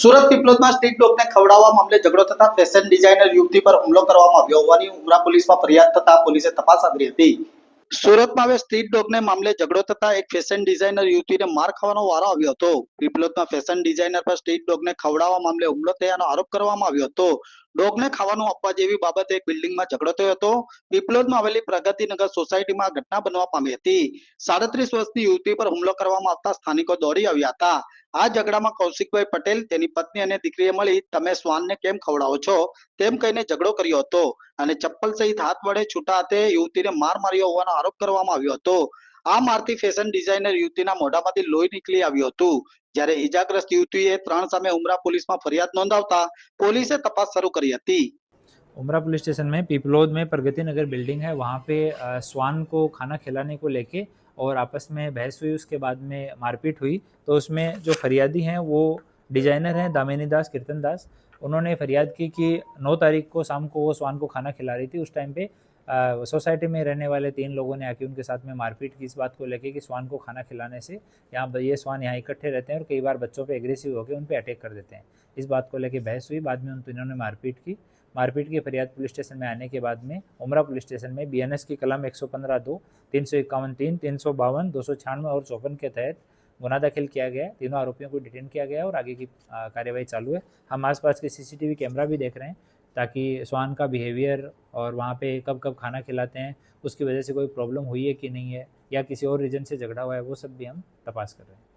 Surat પીપલોદમાં street ડોગને ખવડાવવા મામલે ઝઘડો થતા ફેશન ડિઝાઇનર યુવતી પર હુમલો કરવામાં આવ્યો હોવાની ઉમરા પોલીસમાં ફરિયાદ થતા પોલીસે તપાસ આદરી હતી સુરતમાં હવે સ્ટ્રીટ ડોગને મામલે ઝઘડો થતા એક ફેશન ડિઝાઇનર યુવતીને માર ખાવાનો વારો આવ્યો હતો પીપલોદમાં ફેશન ડિઝાઇનર પર સ્ટ્રીટ ડોગને ખવડાવવા મામલે હુમલો થયાનો આરોપ કરવામાં આવ્યો હતો ડોગને ખાવાનું આપવા જેવી બાબતે એક બિલ્ડિંગમાં ઝઘડો થયો હતો બિપલોદમાં આવેલી પ્રગતિનગર સોસાયટીમાં ઘટના બનવા પામી હતી સાડત્રીસ વર્ષની યુવતી પર હુમલો કરવામાં આવતા સ્થાનિકો દોડી આવ્યા હતા આ ઝઘડામાં કૌશિકભાઈ પટેલ તેની પત્ની અને દીકરીએ મળી તમે શ્વાનને કેમ ખવડાવો છો તેમ કહીને ઝઘડો કર્યો હતો અને ચપ્પલ સહિત હાથ વડે છૂટા હાથે યુવતીને માર માર્યો હોવાનો આરોપ કરવામાં આવ્યો હતો આ માર્ટી ફેશન ડિઝાઇનર યુતિના મોઢામાંથી લોહી નીકળી આવ્યું હતું જ્યારે ઇજાગ્રસ્ત યુતિએ ત્રણ સામે ઉમરા પોલીસમાં ફરિયાદ નોંધાવતા પોલીસે તપાસ શરૂ કરી હતી ઉમરા પોલીસ સ્ટેશન મે પીપલોદ મે પ્રગતિનગર બિલ્ડિંગ હે વહા પે સ્વાન કો ખાના ખilane કો લેકે ઓર આપસ મે વૈસ વિ ઉસ કે બાદ મે મારપીટ હુઈ તો ઉસમે જો ફરિયાદી હે વો डिजाइनर हैं दामिनी दास कीर्तन दास उन्होंने फरियाद की कि नौ तारीख को शाम को वो स्वान को खाना खिला रही थी उस टाइम पे सोसाइटी में रहने वाले तीन लोगों ने आके उनके साथ में मारपीट की इस बात को लेके कि स्वान को खाना खिलाने से यहाँ ये स्वान यहाँ इकट्ठे रहते हैं और कई बार बच्चों पे एग्रेसिव होकर उन पर अटैक कर देते हैं इस बात को लेकर बहस हुई बाद में उन तीनों ने मारपीट की मारपीट की फरियाद पुलिस स्टेशन में आने के बाद में उमरा पुलिस स्टेशन में बीएनएस की कलम एक सौ पंद्रह दो तीन सौ इक्यावन तीन तीन सौ बावन दो सौ छियानवे और चौपन के तहत गुना दाखिल किया गया है तीनों आरोपियों को डिटेन किया गया है और आगे की कार्यवाही चालू है हम आसपास के सीसीटीवी कैमरा भी देख रहे हैं ताकि स्वान का बिहेवियर और वहाँ पे कब कब खाना खिलाते हैं उसकी वजह से कोई प्रॉब्लम हुई है कि नहीं है या किसी और रीजन से झगड़ा हुआ है वो सब भी हम तपास कर रहे हैं